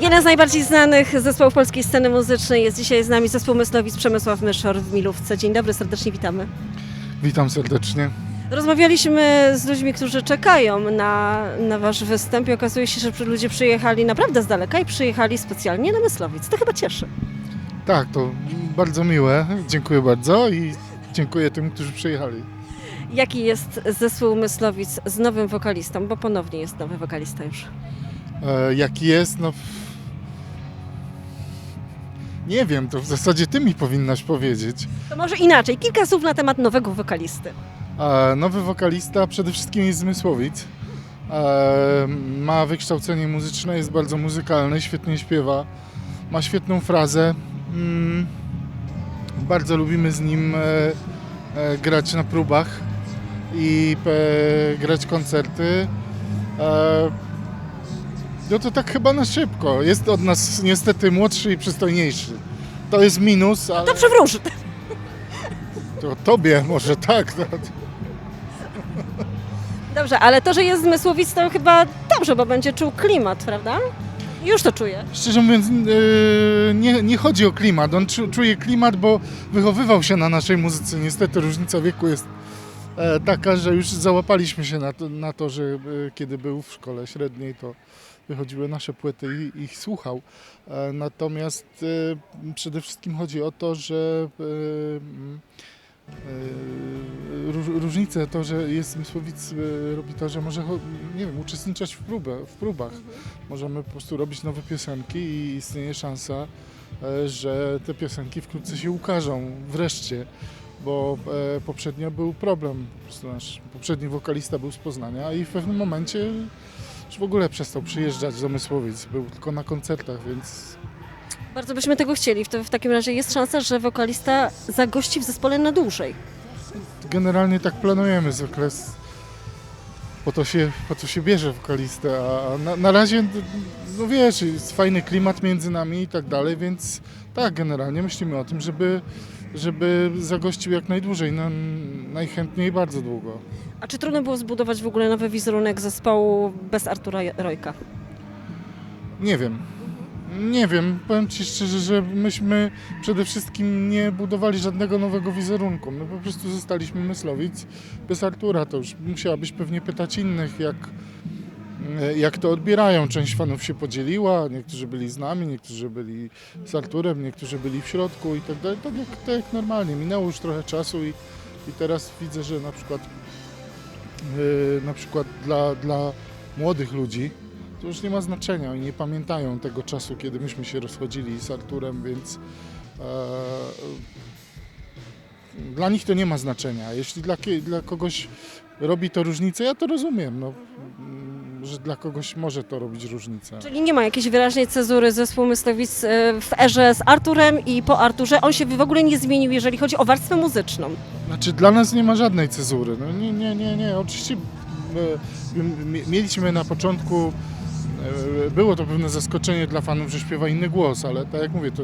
Jeden z najbardziej znanych zespołów polskiej sceny muzycznej jest dzisiaj z nami zespół Myslowic Przemysław Myszor w Milówce. Dzień dobry, serdecznie witamy. Witam serdecznie. Rozmawialiśmy z ludźmi, którzy czekają na, na wasz występ i okazuje się, że ludzie przyjechali naprawdę z daleka i przyjechali specjalnie na Myslowic. To chyba cieszy. Tak, to bardzo miłe. Dziękuję bardzo i dziękuję tym, którzy przyjechali. Jaki jest zespół Myslowic z nowym wokalistą, bo ponownie jest nowy wokalista już. E, jaki jest? No. Nie wiem, to w zasadzie ty mi powinnaś powiedzieć. To może inaczej, kilka słów na temat nowego wokalisty. E, nowy wokalista przede wszystkim jest z Mysłowic. E, ma wykształcenie muzyczne, jest bardzo muzykalny, świetnie śpiewa, ma świetną frazę. Mm, bardzo lubimy z nim e, e, grać na próbach i e, grać koncerty. E, no to tak chyba na szybko. Jest od nas niestety młodszy i przystojniejszy. To jest minus, ale To przewróży. to tobie może tak. No. Dobrze, ale to, że jest z Mysłowic, to chyba dobrze, bo będzie czuł klimat, prawda? Już to czuję. Szczerze mówiąc, yy, nie, nie chodzi o klimat. On czu, czuje klimat, bo wychowywał się na naszej muzyce. Niestety różnica wieku jest e, taka, że już załapaliśmy się na to, na to że e, kiedy był w szkole średniej, to wychodziły nasze płyty i ich słuchał. E, natomiast e, przede wszystkim chodzi o to, że e, mm, róż, różnicę to, że jest Mysłowic robi to, że może nie wiem, uczestniczyć w, próbę, w próbach. Możemy po prostu robić nowe piosenki i istnieje szansa, że te piosenki wkrótce się ukażą, wreszcie, bo poprzednio był problem. Po nasz poprzedni wokalista był z Poznania i w pewnym momencie już w ogóle przestał przyjeżdżać do Mysłowic, był tylko na koncertach, więc Bardzo byśmy tego chcieli. W, to, w takim razie jest szansa, że wokalista zagości w zespole na dłużej. generalnie tak planujemy zwykle. Po to się, po to się bierze wokalistę, a a na, na razie, no wiesz, jest fajny klimat między nami i tak dalej, więc tak, generalnie myślimy o tym, żeby, żeby zagościł jak najdłużej, no, najchętniej bardzo długo. A czy trudno było zbudować w ogóle nowy wizerunek zespołu bez Artura Rojka? Nie wiem. Nie wiem, powiem Ci szczerze, że myśmy przede wszystkim nie budowali żadnego nowego wizerunku. My po prostu zostaliśmy Myslowic bez Artura. To już musiałabyś pewnie pytać innych, jak, jak to odbierają. Część fanów się podzieliła, niektórzy byli z nami, niektórzy byli z Arturem, niektórzy byli w środku i tak dalej. Tak jak, tak jak normalnie. Minęło już trochę czasu i, i teraz widzę, że na przykład, e, na przykład dla, dla młodych ludzi, to już nie ma znaczenia. Oni nie pamiętają tego czasu, kiedy myśmy się rozchodzili z Arturem, więc e, dla nich to nie ma znaczenia. Jeśli dla, dla kogoś robi to różnicę, ja to rozumiem, no, że dla kogoś może to robić różnicę. Czyli nie ma jakiejś wyraźnej cezury zespół Myslowic e, w erze z Arturem i po Arturze. On się w ogóle nie zmienił, jeżeli chodzi o warstwę muzyczną. Znaczy dla nas nie ma żadnej cezury. No, nie, nie, nie, nie. Oczywiście e, mieliśmy na początku, e, było to pewne zaskoczenie dla fanów, że śpiewa inny głos, ale tak jak mówię, to,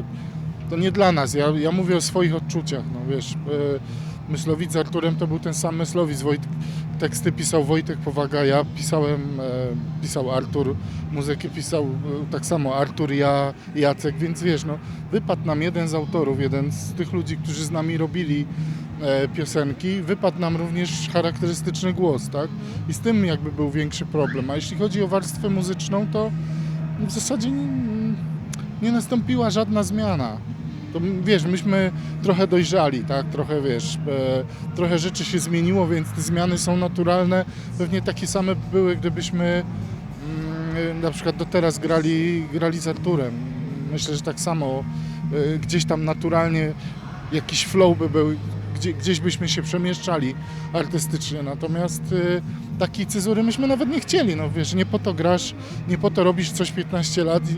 to nie dla nas. Ja, ja mówię o swoich odczuciach. No, wiesz, Myslowic z Arturem to był ten sam Myslowic. Wojt, teksty pisał Wojtek Powaga, ja pisałem, e, pisał Artur, muzykę pisał e, tak samo Artur, ja, Jacek, więc wiesz, no, wypadł nam jeden z autorów, jeden z tych ludzi, którzy z nami robili e, piosenki, wypadł nam również charakterystyczny głos, tak? I z tym jakby był większy problem. A jeśli chodzi o warstwę muzyczną, to w zasadzie nie, nie nastąpiła żadna zmiana. To wiesz, myśmy trochę dojrzali, tak? Trochę wiesz, e, trochę rzeczy się zmieniło, więc te zmiany są naturalne. Pewnie takie same były, gdybyśmy mm, na przykład do teraz grali, grali z Arturem. Myślę, że tak samo e, gdzieś tam naturalnie jakiś flow by był, gdzie, gdzieś byśmy się przemieszczali artystycznie, natomiast y, takiej cezury myśmy nawet nie chcieli, no wiesz, nie po to grasz, nie po to robisz coś 15 lat, i,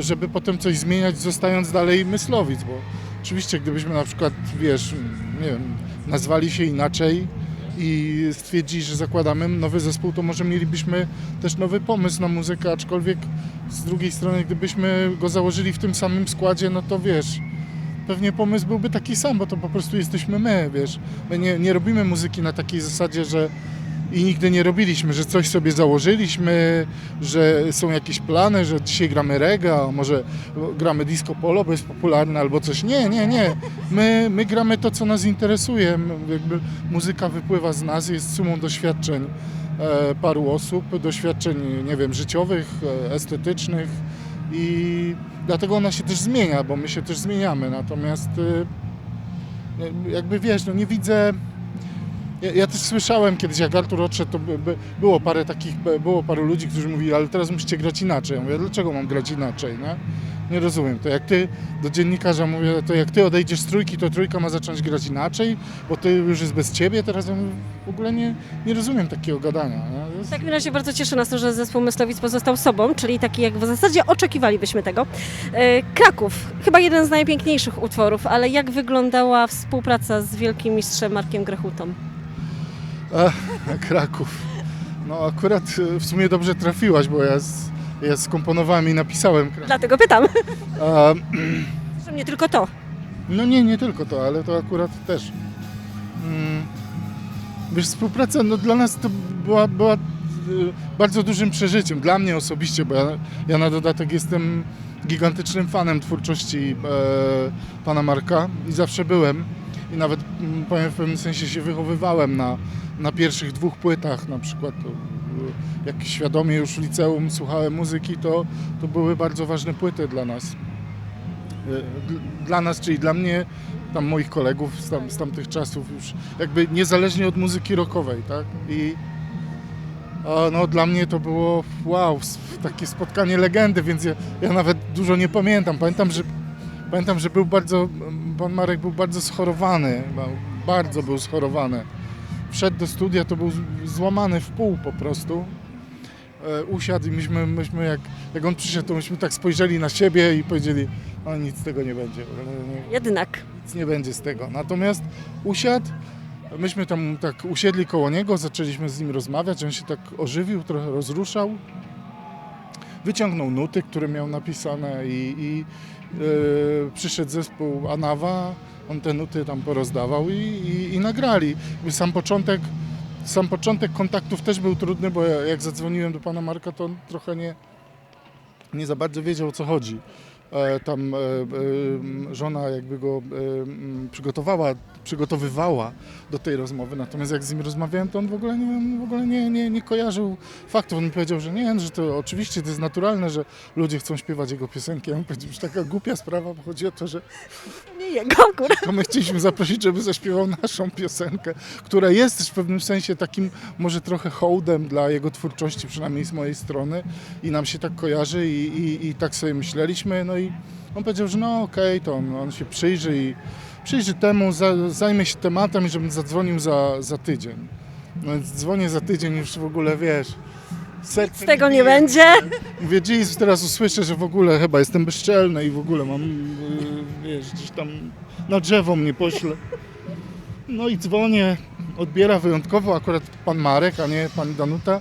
żeby potem coś zmieniać, zostając dalej myslowic, bo oczywiście gdybyśmy na przykład, wiesz, nie wiem, nazwali się inaczej i stwierdzili, że zakładamy nowy zespół, to może mielibyśmy też nowy pomysł na muzykę, aczkolwiek z drugiej strony, gdybyśmy go założyli w tym samym składzie, no to wiesz, pewnie pomysł byłby taki sam, bo to po prostu jesteśmy my, wiesz. My nie, nie robimy muzyki na takiej zasadzie, że i nigdy nie robiliśmy, że coś sobie założyliśmy, że są jakieś plany, że dzisiaj gramy reggae, a może gramy disco polo, bo jest popularne albo coś. Nie, nie, nie. My, my gramy to, co nas interesuje. Jakby muzyka wypływa z nas, jest sumą doświadczeń e, paru osób, doświadczeń, nie wiem, życiowych, e, estetycznych i dlatego ona się też zmienia, bo my się też zmieniamy. Natomiast e, jakby wiesz, no nie widzę. Ja, ja też słyszałem kiedyś, jak Artur odszedł, to by, by, było parę takich, było paru ludzi, którzy mówili, ale teraz musicie grać inaczej. Ja mówię, dlaczego mam grać inaczej, nie? Nie rozumiem. To jak ty do dziennikarza mówię, to jak ty odejdziesz z trójki, to trójka ma zacząć grać inaczej, bo ty już jest bez ciebie, teraz ja mówię, w ogóle nie, nie rozumiem takiego gadania. To jest- W takim razie bardzo cieszy nas to, że zespół Myslowic pozostał sobą, czyli taki jak w zasadzie oczekiwalibyśmy tego. E, Kraków, chyba jeden z najpiękniejszych utworów, ale jak wyglądała współpraca z wielkim mistrzem Markiem Grechutą? A, Kraków. No akurat e, w sumie dobrze trafiłaś, bo ja, z, ja skomponowałem i napisałem Kraków. Dlatego pytam. A, Że nie tylko to. No nie, nie tylko to, ale to akurat też. Mm, Wiesz, współpraca no, dla nas to była, była y, bardzo dużym przeżyciem. Dla mnie osobiście, bo ja, ja na dodatek jestem gigantycznym fanem twórczości e, pana Marka i zawsze byłem. I nawet mm, powiem w pewnym sensie się wychowywałem na, na pierwszych dwóch płytach, na przykład to, jak świadomie już w liceum słuchałem muzyki, to, to były bardzo ważne płyty dla nas. Y, dl- dla nas, czyli dla mnie, tam moich kolegów z, tam, z tamtych czasów już jakby niezależnie od muzyki rockowej, tak? I no dla mnie to było wow, takie spotkanie legendy, więc ja, ja nawet dużo nie pamiętam. Pamiętam, że pamiętam, że był bardzo, pan Marek był bardzo schorowany, ba- bardzo był schorowany. Wszedł do studia, to był złamany w pół po prostu. E, usiadł i myśmy, myśmy jak, jak on przyszedł, to myśmy tak spojrzeli na siebie i powiedzieli, o nic z tego nie będzie. Jednak. nic nie będzie z tego. Natomiast usiadł, myśmy tam tak usiedli koło niego, zaczęliśmy z nim rozmawiać, on się tak ożywił, trochę rozruszał. Wyciągnął nuty, które miał napisane i, i przyszedł zespół Anawa, on te nuty tam porozdawał i, i, i nagrali. Sam początek, sam początek kontaktów też był trudny, bo ja- jak zadzwoniłem do pana Marka, to on trochę nie, nie za bardzo wiedział o co chodzi. E, tam e, e, żona jakby go e, przygotowała, przygotowywała do tej rozmowy, natomiast jak z nim rozmawiałem, to on w ogóle nie, w ogóle nie, nie, nie kojarzył faktów. On mi powiedział, że nie, że to oczywiście to jest naturalne, że ludzie chcą śpiewać jego piosenki. Ja mu powiedział, że taka głupia sprawa, bo chodzi o to, że Nie jego akurat. to my chcieliśmy zaprosić, żeby zaśpiewał naszą piosenkę, która jest też w pewnym sensie takim może trochę hołdem dla jego twórczości, przynajmniej z mojej strony i nam się tak kojarzy i, i, i tak sobie myśleliśmy, no i on powiedział, że no okej, to on, on się przyjrzy i przyjrzy temu, za, zajmie się tematem i żebym zadzwonił za, za tydzień. No więc dzwonię za tydzień już w ogóle, wiesz, serce Z tego nie będzie. Mówię, teraz usłyszę, że w ogóle chyba jestem bezczelny i w ogóle mam, yy, wiesz, gdzieś tam na drzewo mnie pośle. No i dzwonię, odbiera wyjątkowo akurat pan Marek, a nie pani Danuta.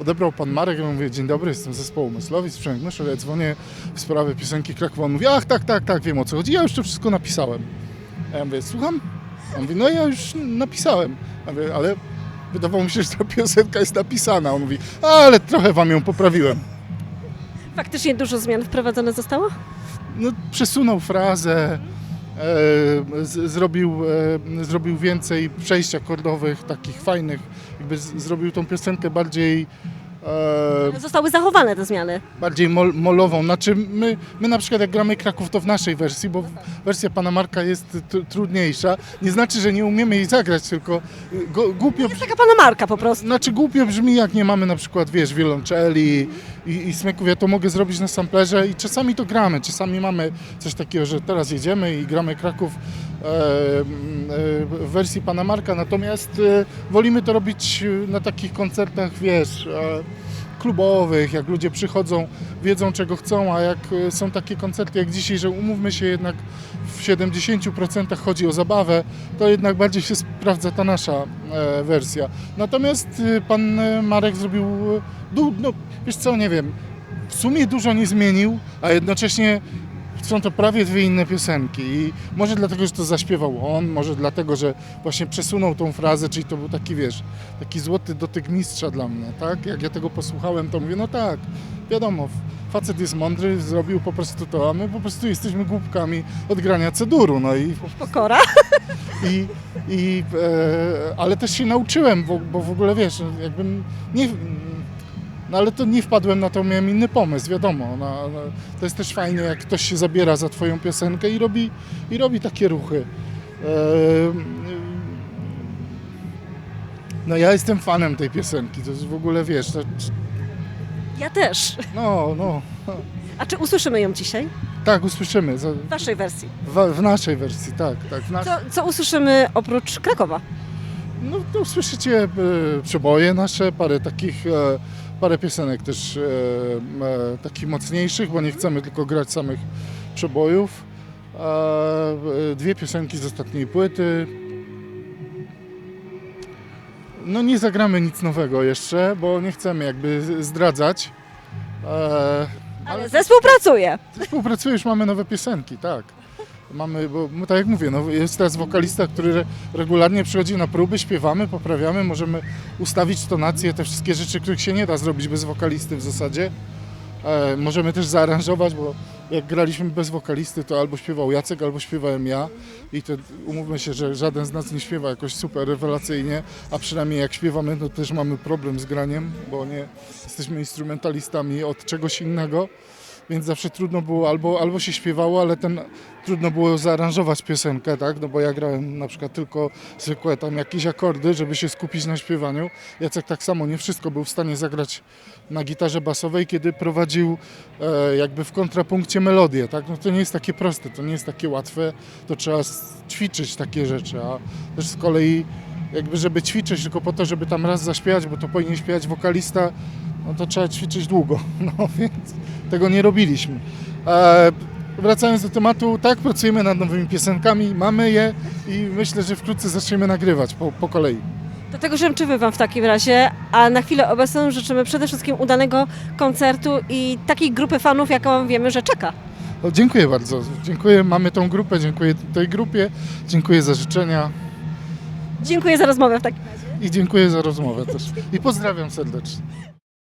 Odebrał pan Marek, ja mówię, dzień dobry, jestem z zespołu Myslowic, Przemek Myszel, ja dzwonię w sprawie piosenki Krakowa. On mówi, ach, tak, tak, tak, wiem o co chodzi, ja już to wszystko napisałem. A ja mówię, słucham? On mówi, no ja już napisałem. Ja mówię, ale wydawało mi się, że ta piosenka jest napisana. On mówi, ale trochę wam ją poprawiłem. Faktycznie dużo zmian wprowadzone zostało? no, przesunął frazę, e, z, zrobił, e, zrobił więcej przejść akordowych, takich fajnych, jakby z, zrobił tą piosenkę bardziej, Zostały zachowane te zmiany. bardziej mol, molową. Znaczy my, my na przykład jak gramy Kraków to w naszej wersji, bo wersja pana Marka jest tr- trudniejsza. Nie znaczy, że nie umiemy jej zagrać, tylko y, go, głupio Jest taka pana marka po prostu. znaczy głupio brzmi, jak nie mamy na przykład, wiesz, wiolonczeli i, i smyków. Ja to mogę zrobić na samplerze i czasami to gramy. Czasami mamy coś takiego, że teraz jedziemy i gramy Kraków w wersji Pana Marka, natomiast e, wolimy to robić e, na takich koncertach, wiesz, e, klubowych, jak ludzie przychodzą, wiedzą czego chcą, a jak e, są takie koncerty jak dzisiaj, że umówmy się jednak w 70% chodzi o zabawę, to jednak bardziej się sprawdza ta nasza e, wersja. Natomiast pan e, Marek zrobił, e, no wiesz co, nie wiem, w sumie dużo nie zmienił, a jednocześnie są to prawie dwie inne piosenki i może dlatego, że to zaśpiewał on, może dlatego, że właśnie przesunął tą frazę, czyli to był taki, wiesz, taki złoty dotyk mistrza dla mnie, tak? Jak ja tego posłuchałem, to mówię, no tak, wiadomo, facet jest mądry, zrobił po prostu to, a my po prostu jesteśmy głupkami od grania ceduru, no i Pokora. i, i, e, ale też się nauczyłem, bo, bo w ogóle wiesz, jakbym nie. No ale to nie wpadłem na to, miałem inny pomysł, wiadomo. No, no, to jest też fajne, jak ktoś się zabiera za twoją piosenkę i robi, i robi takie ruchy. No ja jestem fanem tej piosenki, to jest w ogóle, wiesz, to, Ja też. no, no. A czy usłyszymy ją dzisiaj? Tak, usłyszymy. W waszej wersji. w, w naszej wersji, tak, tak. Nas... Co, co usłyszymy oprócz Krakowa? No to usłyszycie e, przeboje nasze, parę takich, e, parę piosenek też e, e, takich mocniejszych, bo nie chcemy tylko grać samych przebojów. E, dwie piosenki z ostatniej płyty. No nie zagramy nic nowego jeszcze, bo nie chcemy jakby zdradzać. E, Ale zespół pracuje. Współpracuję, już mamy nowe piosenki, tak. Mamy, bo tak jak mówię, no, jest teraz wokalista, który re- regularnie przychodzi na próby, śpiewamy, poprawiamy, możemy ustawić tonację, te wszystkie rzeczy, których się nie da zrobić bez wokalisty w zasadzie. E, możemy też zaaranżować, bo jak graliśmy bez wokalisty, to albo śpiewał Jacek, albo śpiewałem ja i to umówmy się, że żaden z nas nie śpiewa jakoś super rewelacyjnie, a przynajmniej jak śpiewamy, to też mamy problem z graniem, bo nie jesteśmy instrumentalistami od czegoś innego więc zawsze trudno było, albo, albo się śpiewało, ale ten, trudno było zaaranżować piosenkę, tak, no bo ja grałem na przykład tylko zwykłe tam jakieś akordy, żeby się skupić na śpiewaniu. Jacek tak samo nie wszystko był w stanie zagrać na gitarze basowej, kiedy prowadził e, jakby w kontrapunkcie melodię, tak, no to nie jest takie proste, to nie jest takie łatwe, to trzeba ćwiczyć takie rzeczy, a też z kolei jakby żeby ćwiczyć tylko po to, żeby tam raz zaśpiewać, bo to powinien śpiewać wokalista, no to trzeba ćwiczyć długo, no więc tego nie robiliśmy. E, wracając do tematu, tak, pracujemy nad nowymi piosenkami, mamy je i myślę, że wkrótce zaczniemy nagrywać po, po kolei. Do tego życzymy Wam w takim razie, a na chwilę obecną życzymy przede wszystkim udanego koncertu i takiej grupy fanów, jaką wiemy, że czeka. O, dziękuję bardzo, dziękuję, mamy tą grupę, dziękuję tej grupie, dziękuję za życzenia Dziękuję za rozmowę w takim razie. i dziękuję za rozmowę też. I pozdrawiam serdecznie.